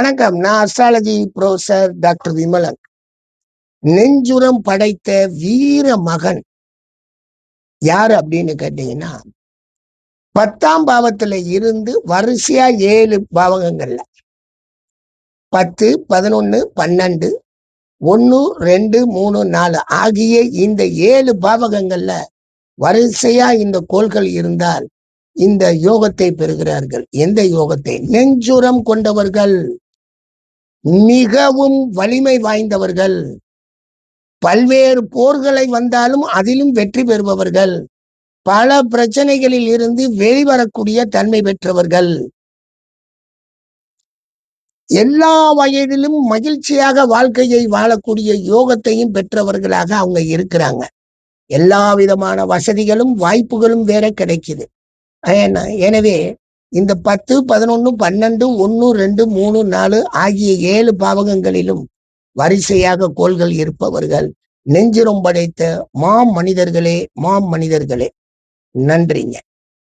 வணக்கம். நான் astrology professor doctor Vimalan. நெஞ்சுரம் படைத்த வீர மகன் யாரு அப்படின்னு கேட்டீங்கன்னா பத்தாம் பாவத்துல இருந்து வரிசையா ஏழு பாவகங்கள்ல. பத்து பதினொன்னு பன்னெண்டு ஒன்னு ரெண்டு மூணு நாலு ஆகிய இந்த ஏழு பாவகங்கள்ல வரிசையா இந்த கோள்கள் இருந்தால் இந்த யோகத்தை பெறுகிறார்கள். எந்த யோகத்தை? நெஞ்சுரம் கொண்டவர்கள். மிகவும் வலிமை வாய்ந்தவர்கள். பல்வேறு போர்களை வந்தாலும் அதிலும் வெற்றி பெறுபவர்கள். பல பிரச்சனைகளில் இருந்து வெளிவரக்கூடிய தன்மை பெற்றவர்கள். எல்லா வயதிலும் மகிழ்ச்சியாக வாழ்க்கையை வாழக்கூடிய யோகத்தையும் பெற்றவர்களாக அவங்க இருக்கிறாங்க. எல்லா விதமான வசதிகளும் வாய்ப்புகளும் வேற கிடைக்குது. ஏன்னா- எனவே இந்த பத்து பதினொன்னு பன்னெண்டு ஒன்று ரெண்டு மூணு நாலு ஆகிய ஏழு பாவகங்களிலும் வரிசையாக கோள்கள் இருப்பவர்கள். நெஞ்சிரம் படைத்த மாம் மனிதர்களே மாம் மனிதர்களே நன்றிங்க.